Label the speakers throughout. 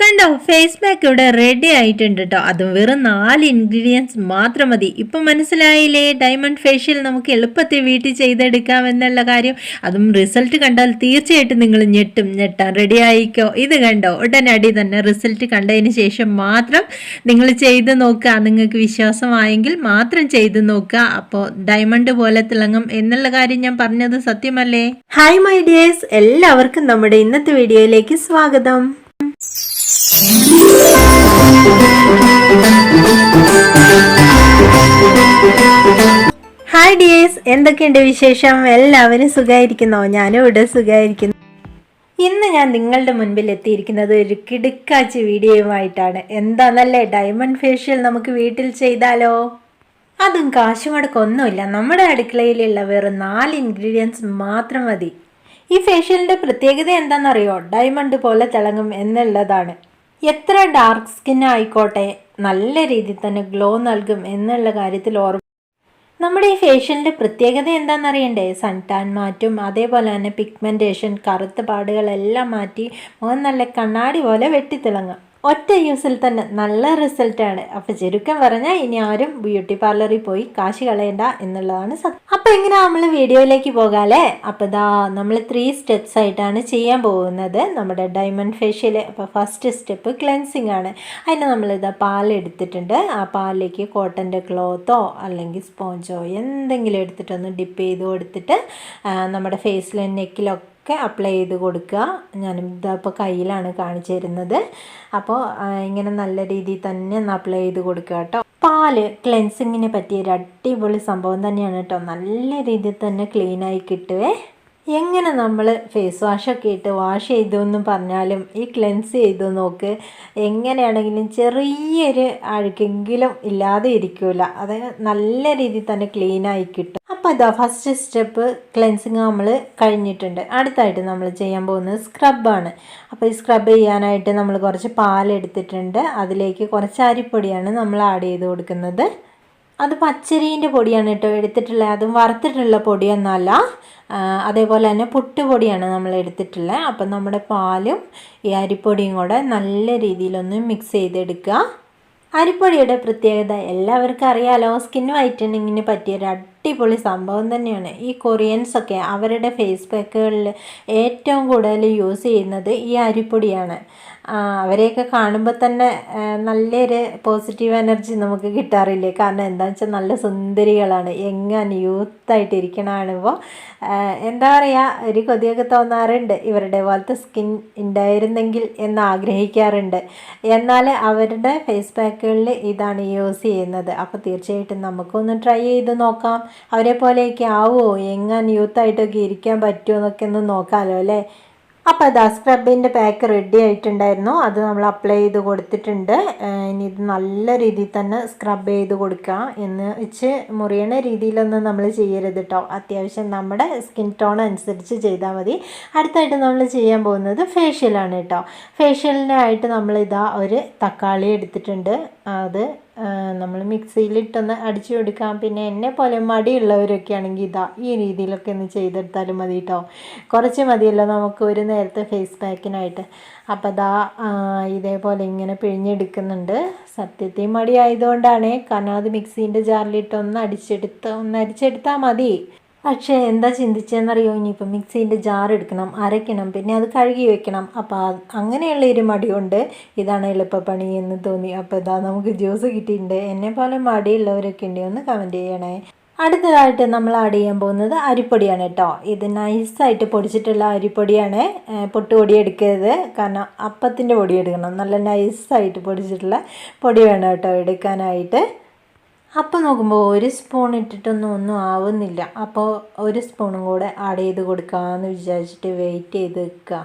Speaker 1: കണ്ടോ face pack ഇവിടെ ready ആയിട്ടുണ്ട് കേട്ടോ അതും വെറും നാല് ഇൻഗ്രീഡിയൻസ് മാത്രം മതി. ഇപ്പം മനസ്സിലായില്ലേ ഡയമണ്ട് ഫേഷ്യൽ നമുക്ക് എളുപ്പത്തിൽ വീട്ടിൽ ചെയ്തെടുക്കാം എന്നുള്ള കാര്യം. അതും റിസൾട്ട് കണ്ടാൽ തീർച്ചയായിട്ടും നിങ്ങൾ ഞെട്ടും. ഞെട്ടാൻ റെഡി ആയിക്കോ. ഇത് കണ്ടോ ഉടനടി തന്നെ റിസൾട്ട് കണ്ടതിന് ശേഷം മാത്രം നിങ്ങൾ ചെയ്ത് നോക്കുക. നിങ്ങൾക്ക് വിശ്വാസമായെങ്കിൽ മാത്രം ചെയ്ത് നോക്കുക. അപ്പോൾ ഡയമണ്ട് പോലെ തിളങ്ങും എന്നുള്ള കാര്യം ഞാൻ പറഞ്ഞത് സത്യമല്ലേ? ഹായ് മൈ ഡിയേഴ്സ് എല്ലാവർക്കും നമ്മുടെ ഇന്നത്തെ വീഡിയോയിലേക്ക് സ്വാഗതം. എന്തൊക്കെയുണ്ട് വിശേഷം? എല്ലാവരും സുഖമായിരിക്കുന്നോ ഞാനും ഇവിടെ സുഖമായിരിക്കുന്നു ഇന്ന് ഞാൻ നിങ്ങളുടെ മുൻപിൽ എത്തിയിരിക്കുന്നത് ഒരു കിടുക്കാച്ചി വീഡിയോയുമായിട്ടാണ്. എന്താണെന്നല്ലേ ഡയമണ്ട് ഫേഷ്യൽ നമുക്ക് വീട്ടിൽ ചെയ്താലോ? അതും കാശുമുടക്കൊന്നുമില്ല നമ്മുടെ അടുക്കളയിലുള്ള വെറും നാല് ഇൻഗ്രീഡിയൻസ് മാത്രം മതി. ഈ ഫേഷ്യലിന്റെ പ്രത്യേകത എന്താണെന്നറിയോ ഡയമണ്ട് പോലെ തിളങ്ങും എന്നുള്ളതാണ്. എത്ര ഡാർക്ക് സ്കിൻ ആയിക്കോട്ടെ നല്ല രീതിയിൽ തന്നെ ഗ്ലോ നൽകും എന്നുള്ള കാര്യത്തിൽ ഓർമ്മ നമ്മുടെ ഈ ഫേഷ്യലിന്റെ പ്രത്യേകത എന്താണെന്നറിയണ്ടേ? സൺ ടാൻ മാറ്റും അതേപോലെ തന്നെ പിഗ്മെന്റേഷൻ കറുത്ത പാടുകളെല്ലാം മാറ്റി മുഖം നല്ല കണ്ണാടി പോലെ വെട്ടിത്തിളങ്ങും. ഒറ്റ യൂസിൽ തന്നെ നല്ല റിസൾട്ടാണ്. അപ്പോൾ ചുരുക്കം പറഞ്ഞാൽ ഇനി ആരും ബ്യൂട്ടി പാർലറിൽ പോയി കാശ് കളയണ്ട എന്നുള്ളതാണ് സത്യം. അപ്പോൾ എങ്ങനെ നമ്മൾ വീഡിയോയിലേക്ക് പോകാല്ലേ? അപ്പോൾ ഇതാ നമ്മൾ ത്രീ സ്റ്റെപ്സ് ആയിട്ടാണ് ചെയ്യാൻ പോകുന്നത്. നമ്മുടെ ഡയമണ്ട് ഫേഷ്യൽ അപ്പോൾ ഫസ്റ്റ് സ്റ്റെപ്പ് ക്ലെൻസിങ് ആണ്. അതിന് നമ്മളിതാ പാൽ എടുത്തിട്ടുണ്ട്. ആ പാലിലേക്ക് കോട്ടന്റെ ക്ലോത്തോ അല്ലെങ്കിൽ സ്പോഞ്ചോ എന്തെങ്കിലും എടുത്തിട്ടൊന്ന് ഡിപ്പ് ചെയ്ത് കൊടുത്തിട്ട് നമ്മുടെ ഫേസിലും നെക്കിലൊക്കെ ഒക്കെ അപ്ലൈ ചെയ്ത് കൊടുക്കുക. ഞാനും ഇതിപ്പോൾ കയ്യിലാണ് കാണിച്ചു തരുന്നത്. അപ്പോൾ ഇങ്ങനെ നല്ല രീതിയിൽ തന്നെ ഒന്ന് അപ്ലൈ ചെയ്ത് കൊടുക്കുക കേട്ടോ. പാൽ ക്ലെൻസിങ്ങിന് പറ്റിയ ഒരു അടിപൊളി സംഭവം തന്നെയാണ് കേട്ടോ. നല്ല രീതിയിൽ തന്നെ ക്ലീനായി കിട്ടുവേ. എങ്ങനെ നമ്മൾ ഫേസ് വാഷൊക്കെ ഇട്ട് വാഷ് ചെയ്തു എന്ന് പറഞ്ഞാലും ഈ ക്ലെൻസ് ചെയ്തു നോക്ക് എങ്ങനെയാണെങ്കിലും ചെറിയൊരു അഴുക്കെങ്കിലും ഇല്ലാതെ ഇരിക്കില്ല അത് നല്ല രീതിയിൽ തന്നെ ക്ലീൻ ആയി കിട്ടും. അപ്പോൾ ഇതാ ഫസ്റ്റ് സ്റ്റെപ്പ് ക്ലെൻസിങ് നമ്മൾ കഴിഞ്ഞിട്ടുണ്ട്. അടുത്തായിട്ട് നമ്മൾ ചെയ്യാൻ പോകുന്നത് സ്ക്രബാണ് അപ്പോൾ ഈ സ്ക്രബ് ചെയ്യാനായിട്ട് നമ്മൾ കുറച്ച് പാലെടുത്തിട്ടുണ്ട് അതിലേക്ക് കുറച്ച് അരിപ്പൊടിയാണ് നമ്മൾ ആഡ് ചെയ്ത് കൊടുക്കുന്നത്. അത് പച്ചരീന്റെ പൊടിയാണ് കേട്ടോ. എടുത്തിട്ടുള്ളത് അതും വറുത്തിട്ടുള്ള പൊടിയൊന്നുമല്ല. അതേപോലെ തന്നെ പുട്ടുപൊടിയാണ് നമ്മൾ എടുത്തിട്ടുള്ളത് അപ്പം നമ്മുടെ പാലും ഈ അരിപ്പൊടിയും കൂടെ നല്ല രീതിയിലൊന്ന് മിക്സ് ചെയ്തെടുക്കുക. അരിപ്പൊടിയുടെ പ്രത്യേകത എല്ലാവർക്കും അറിയാലോ. സ്കിൻ വൈറ്റനിങ്ങിന് പറ്റിയ ഒരു അടിപൊളി സംഭവം തന്നെയാണ്. ഈ കൊറിയൻസ് ഒക്കെ അവരുടെ ഫേസ് പാക്കുകളിൽ ഏറ്റവും കൂടുതൽ യൂസ് ചെയ്യുന്നത് ഈ അരിപ്പൊടിയാണ്. അവരെയൊക്കെ കാണുമ്പോൾ തന്നെ നല്ലൊരു പോസിറ്റീവ് എനർജി നമുക്ക് കിട്ടാറില്ലേ? കാരണം എന്താണെന്ന് വെച്ചാൽ നല്ല സുന്ദരികളാണ്. എങ്ങനെ യൂത്തായിട്ട് എന്താ പറയുക ഒരു കൊതിയൊക്കെ തോന്നാറുണ്ട്. ഇവരുടെ പോലത്തെ സ്കിൻ ഉണ്ടായിരുന്നെങ്കിൽ എന്ന് ആഗ്രഹിക്കാറുണ്ട്. എന്നാൽ അവരുടെ ഫേസ് പാക്കുകളിൽ ഇതാണ് യൂസ് ചെയ്യുന്നത്. അപ്പോൾ തീർച്ചയായിട്ടും നമുക്കൊന്ന് ട്രൈ ചെയ്ത് നോക്കാം. അവരെ പോലെയൊക്കെ ആവുമോ എങ്ങനെ യൂത്തായിട്ടൊക്കെ ഇരിക്കാൻ പറ്റുമോ എന്നൊക്കെ ഒന്ന് നോക്കാമല്ലോ അല്ലേ? അപ്പോൾ ദ സ്ക്രബിന്റെ പാക്ക് റെഡി ആയിട്ടുണ്ടായിരുന്നു. അത് നമ്മൾ അപ്ലൈ ചെയ്ത് കൊടുത്തിട്ടുണ്ട്. ഇനി ഇത് നല്ല രീതിയിൽ തന്നെ സ്ക്രബ് ചെയ്ത് കൊടുക്കാം എന്ന് വെച്ച് മുറിയണ രീതിയിലൊന്നും നമ്മൾ ചെയ്യരുത് കേട്ടോ അത്യാവശ്യം നമ്മുടെ സ്കിൻ ടോൺ അനുസരിച്ച് ചെയ്താൽ മതി. അടുത്തായിട്ട് നമ്മൾ ചെയ്യാൻ പോകുന്നത് ഫേഷ്യലാണ് കേട്ടോ ഫേഷ്യലിനായിട്ട് നമ്മളിതാ ഒരു തക്കാളി എടുത്തിട്ടുണ്ട്. അത് നമ്മൾ മിക്സിയിലിട്ടൊന്ന് അടിച്ചു കൊടുക്കാം. പിന്നെ എന്നെ പോലെ മടിയുള്ളവരൊക്കെ ആണെങ്കിൽ ഇതാ ഈ രീതിയിലൊക്കെ ഒന്ന് ചെയ്തെടുത്താലും മതി കേട്ടോ കുറച്ച് മതിയല്ലോ നമുക്ക് ഒരു നേരത്തെ ഫേസ് പാക്കിനായിട്ട് അപ്പോൾ അതാ ഇതേപോലെ ഇങ്ങനെ പിഴിഞ്ഞെടുക്കുന്നുണ്ട്. സത്യത്തിൽ മടിയായതുകൊണ്ടാണ്. കാരണം അത് മിക്സീന്റെ ജാറിലിട്ട് ഒന്ന് അടിച്ചെടുത്ത് ഒന്ന് അരിച്ചെടുത്താൽ മതി. പക്ഷേ എന്താ ചിന്തിച്ചതെന്നറിയോ? ഇനിയിപ്പോൾ മിക്സീന്റെ ജാർ എടുക്കണം അരയ്ക്കണം പിന്നെ അത് കഴുകി വെക്കണം. അപ്പോൾ അങ്ങനെയുള്ള ഒരു മടിയുണ്ട്. ഇതാണ് എളുപ്പപ്പണി എന്ന് തോന്നി. അപ്പോൾ ഇതാ നമുക്ക് ജ്യൂസ് കിട്ടിയിട്ടുണ്ട്. എന്നെ പോലെ മടിയുള്ളവരൊക്കെ ഉണ്ടെങ്കിൽ ഒന്ന് കമന്റ് ചെയ്യണേ. അടുത്തതായിട്ട് നമ്മൾ ആഡ് ചെയ്യാൻ പോകുന്നത് അരിപ്പൊടിയാണ് കേട്ടോ. ഇത് നൈസായിട്ട് പൊടിച്ചിട്ടുള്ള അരിപ്പൊടിയാണ്. പൊട്ടുപൊടി എടുക്കരുത്. കാരണം അപ്പത്തിന്റെ പൊടി എടുക്കണം. നല്ല നൈസായിട്ട് പൊടിച്ചിട്ടുള്ള പൊടി വേണം കേട്ടോ എടുക്കാനായിട്ട്. അപ്പോൾ നോക്കുമ്പോൾ ഒരു സ്പൂൺ ഇട്ടിട്ടൊന്നും ഒന്നും ആവുന്നില്ല. അപ്പോൾ ഒരു സ്പൂണും കൂടെ ആഡ് ചെയ്ത് കൊടുക്കാമെന്ന് വിചാരിച്ചിട്ട് വെയിറ്റ് ചെയ്ത് വെക്കുക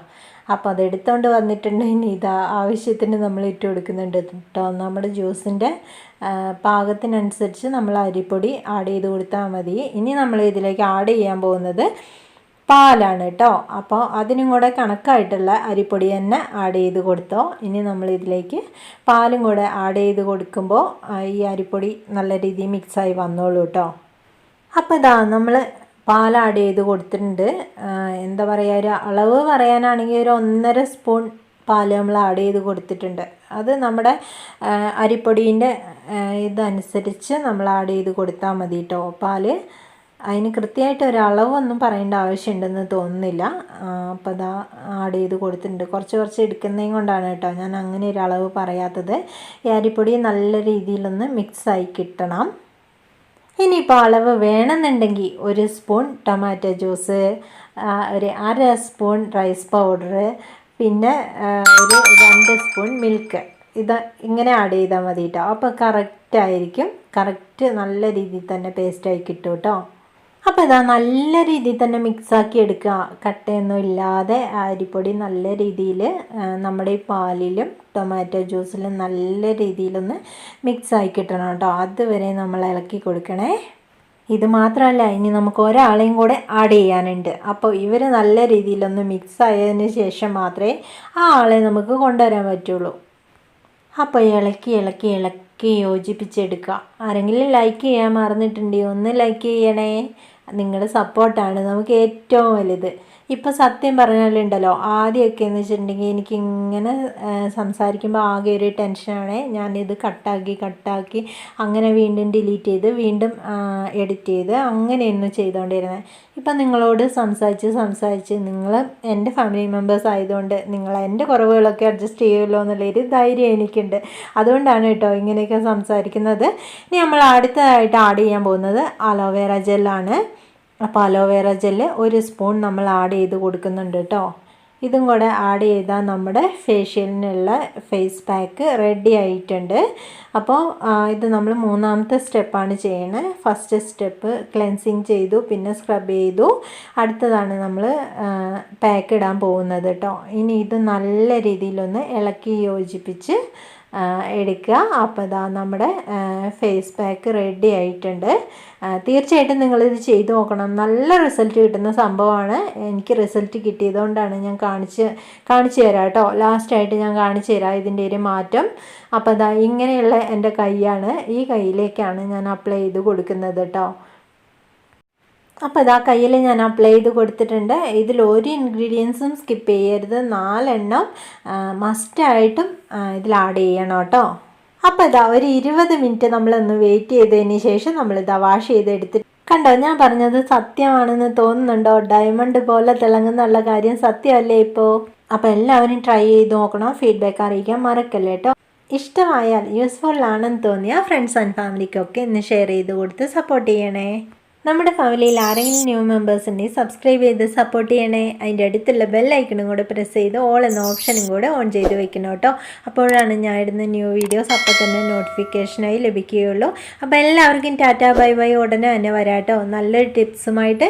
Speaker 1: അപ്പോൾ അത് എടുത്തുകൊണ്ട് വന്നിട്ടുണ്ടെങ്കിൽ ഇതാ ആവശ്യത്തിന് നമ്മൾ ഇട്ട് കൊടുക്കുന്നുണ്ട് കേട്ടോ നമ്മുടെ ജ്യൂസിന്റെ പാകത്തിനനുസരിച്ച് നമ്മൾ അരിപ്പൊടി ആഡ് ചെയ്ത് കൊടുത്താൽ മതി. ഇനി നമ്മൾ ഇതിലേക്ക് ആഡ് ചെയ്യാൻ പോകുന്നത് പാലാണ് കേട്ടോ. അപ്പോൾ അതിനും കൂടെ കണക്കായിട്ടുള്ള അരിപ്പൊടി തന്നെ ആഡ് ചെയ്ത് കൊടുത്തോ. ഇനി നമ്മൾ ഇതിലേക്ക് പാലും കൂടെ ആഡ് ചെയ്ത് കൊടുക്കുമ്പോൾ ഈ അരിപ്പൊടി നല്ല രീതിയിൽ മിക്സായി വന്നോളൂ കേട്ടോ. അപ്പോൾ ഇതാ നമ്മൾ പാൽ ആഡ് ചെയ്ത് കൊടുത്തിട്ടുണ്ട്. എന്താ പറയുക ഒരു അളവ് പറയാനാണെങ്കിൽ ഒരു ഒന്നര സ്പൂൺ പാൽ നമ്മൾ ആഡ് ചെയ്ത് കൊടുത്തിട്ടുണ്ട്. അത് നമ്മുടെ അരിപ്പൊടീന്റെ ഇതനുസരിച്ച് നമ്മൾ ആഡ് ചെയ്ത് കൊടുത്താൽ മതി കേട്ടോ. പാൽ അതിന് കൃത്യമായിട്ട് ഒരളവൊന്നും പറയേണ്ട ആവശ്യമുണ്ടെന്ന് തോന്നുന്നില്ല. അപ്പോൾ അതാ ആഡ് ചെയ്ത് കൊടുത്തിട്ടുണ്ട്. കുറച്ച് കുറച്ച് എടുക്കുന്നതും കൊണ്ടാണ് കേട്ടോ ഞാൻ അങ്ങനെ ഒരു അളവ് പറയാത്തത്. ഈ അരിപ്പൊടി നല്ല രീതിയിലൊന്ന് മിക്സായി കിട്ടണം. ഇനിയിപ്പോൾ അളവ് വേണമെന്നുണ്ടെങ്കിൽ ഒരു സ്പൂൺ ടൊമാറ്റോ ജ്യൂസ് ഒരു അര സ്പൂൺ റൈസ് പൗഡർ പിന്നെ ഒരു രണ്ട് സ്പൂൺ മിൽക്ക് ഇത് ഇങ്ങനെ ആഡ് ചെയ്താൽ മതി കേട്ടോ. അപ്പോൾ കറക്റ്റ് ആയിരിക്കും. കറക്റ്റ് നല്ല രീതിയിൽ തന്നെ പേസ്റ്റായി കിട്ടും കേട്ടോ. അപ്പോൾ ഇതാ നല്ല രീതിയിൽ തന്നെ മിക്സാക്കി എടുക്കുക. കട്ടയൊന്നും ഇല്ലാതെ അരിപ്പൊടി നല്ല രീതിയിൽ നമ്മുടെ ഈ പാലിലും ടൊമാറ്റോ ജ്യൂസിലും നല്ല രീതിയിലൊന്ന് മിക്സായി കിട്ടണം കേട്ടോ. അതുവരെ നമ്മൾ ഇളക്കി കൊടുക്കണേ. ഇത് മാത്രമല്ല ഇനി നമുക്ക് ഒരാളെയും കൂടെ ആഡ് ചെയ്യാനുണ്ട്. അപ്പോൾ ഇവർ നല്ല രീതിയിലൊന്ന് മിക്സ് ആയതിന് ശേഷം മാത്രമേ ആ ആളെ നമുക്ക് കൊണ്ടുവരാൻ പറ്റുള്ളൂ. അപ്പോൾ ഇളക്കി ഇളക്കി ഇളക്കി യോജിപ്പിച്ചെടുക്കുക. ആരെങ്കിലും ലൈക്ക് ചെയ്യാൻ മറന്നിട്ടുണ്ടെങ്കിൽ ഒന്ന് ലൈക്ക് ചെയ്യണേ. നിങ്ങളുടെ സപ്പോർട്ടാണ് നമുക്ക് ഏറ്റവും വലുത്. ഇപ്പോൾ സത്യം പറഞ്ഞാലുണ്ടല്ലോ ആദ്യമൊക്കെ എന്ന് വെച്ചിട്ടുണ്ടെങ്കിൽ എനിക്ക് ഇങ്ങനെ സംസാരിക്കുമ്പോൾ ആകെ ഒരു ടെൻഷനാണ്. ഞാനിത് കട്ടാക്കി കട്ടാക്കി അങ്ങനെ വീണ്ടും ഡിലീറ്റ് ചെയ്ത് വീണ്ടും എഡിറ്റ് ചെയ്ത് അങ്ങനെയൊന്നും ചെയ്തുകൊണ്ടിരുന്നത് ഇപ്പം നിങ്ങളോട് സംസാരിച്ച് സംസാരിച്ച് നിങ്ങൾ എന്റെ ഫാമിലി മെമ്പേഴ്സ് ആയതുകൊണ്ട് നിങ്ങൾ എന്റെ കുറവുകളൊക്കെ അഡ്ജസ്റ്റ് ചെയ്യുമല്ലോ എന്നുള്ളൊരു ധൈര്യം എനിക്കുണ്ട്. അതുകൊണ്ടാണ് കേട്ടോ ഇങ്ങനെയൊക്കെ സംസാരിക്കുന്നത്. ഇനി നമ്മൾ അടുത്തതായിട്ട് ആഡ് ചെയ്യാൻ പോകുന്നത് അലോവേറ ജെല്ലാണ് അപ്പോൾ അലോവേറ ജെല്ല് ഒരു സ്പൂൺ നമ്മൾ ആഡ് ചെയ്ത് കൊടുക്കുന്നുണ്ട് കേട്ടോ ഇതും കൂടെ ആഡ് ചെയ്താൽ നമ്മുടെ ഫേഷ്യലിനുള്ള ഫേസ് പാക്ക് റെഡി ആയിട്ടുണ്ട്. അപ്പോൾ ഇത് നമ്മൾ മൂന്നാമത്തെ സ്റ്റെപ്പാണ് ചെയ്യണത് ഫസ്റ്റ് സ്റ്റെപ്പ് ക്ലെൻസിങ് ചെയ്തു പിന്നെ സ്ക്രബ് ചെയ്തു. അടുത്തതാണ് നമ്മൾ പാക്ക് ഇടാൻ പോകുന്നത് കേട്ടോ ഇനി ഇത് നല്ല രീതിയിലൊന്ന് ഇളക്കി യോജിപ്പിച്ച് എടുക്കുക. അപ്പോൾ ഇതാ നമ്മുടെ ഫേസ് പാക്ക് റെഡി ആയിട്ടുണ്ട്. തീർച്ചയായിട്ടും നിങ്ങളിത് ചെയ്തു നോക്കണം. നല്ല റിസൾട്ട് കിട്ടുന്ന സംഭവമാണ്. എനിക്ക് റിസൾട്ട് കിട്ടിയതുകൊണ്ടാണ് ഞാൻ കാണിച്ച് കാണിച്ചു തരാം കേട്ടോ. ലാസ്റ്റായിട്ട് ഞാൻ കാണിച്ചു തരാം ഇതിന്റെ ഒരു മാറ്റം. അപ്പോൾ ഇതാ ഇങ്ങനെയുള്ള എന്റെ കൈയാണ്. ഈ കൈയിലേക്കാണ് ഞാൻ അപ്ലൈ ചെയ്ത് കൊടുക്കുന്നത് കേട്ടോ. അപ്പോൾ ഇതാ കയ്യിൽ ഞാൻ അപ്ലൈ ചെയ്ത് കൊടുത്തിട്ടുണ്ട്. ഇതിൽ ഒരു ഇൻഗ്രീഡിയൻസും സ്കിപ്പ് ചെയ്യരുത്. നാലെണ്ണം മസ്റ്റായിട്ടും ഇതിൽ ആഡ് ചെയ്യണം കേട്ടോ. അപ്പോൾ ഇതാ ഒരു ഇരുപത് മിനിറ്റ് നമ്മളൊന്ന് വെയിറ്റ് ചെയ്തതിന് ശേഷം നമ്മളിതാ വാഷ് ചെയ്തെടുത്തിട്ട് കണ്ടോ ഞാൻ പറഞ്ഞത് സത്യമാണെന്ന് തോന്നുന്നുണ്ടോ? ഡയമണ്ട് പോലെ തിളങ്ങുന്നുള്ള കാര്യം സത്യമല്ലേ ഇപ്പോൾ അപ്പോൾ എല്ലാവരും ട്രൈ ചെയ്ത് നോക്കണം. ഫീഡ്ബാക്ക് അറിയിക്കാൻ മറക്കല്ലേ കേട്ടോ. ഇഷ്ടമായാൽ യൂസ്ഫുൾ ആണെന്ന് തോന്നിയാൽ ഫ്രണ്ട്സ് ആൻഡ് ഫാമിലിക്കൊക്കെ ഇന്ന് ഷെയർ ചെയ്ത് കൊടുത്ത് സപ്പോർട്ട് ചെയ്യണേ. നമ്മുടെ ഫാമിലിയിൽ ആരെങ്കിലും ന്യൂ മെമ്പേഴ്സിനെ സബ്സ്ക്രൈബ് ചെയ്ത് സപ്പോർട്ട് ചെയ്യണേ. അതിന്റെ അടുത്തുള്ള ബെല്ലൈക്കണും കൂടെ പ്രസ് ചെയ്ത് ഓൾ എന്ന ഓപ്ഷനും കൂടെ ഓൺ ചെയ്ത് വെക്കണം കേട്ടോ. അപ്പോഴാണ് ഞാൻ ഇടുന്ന ന്യൂ വീഡിയോസ് അപ്പോൾ തന്നെ നോട്ടിഫിക്കേഷനായി ലഭിക്കുകയുള്ളൂ. അപ്പോൾ എല്ലാവർക്കും ടാറ്റാ ബൈ ബൈ ഉടനെ തന്നെ വരാട്ടോ നല്ലൊരു ടിപ്സുമായിട്ട്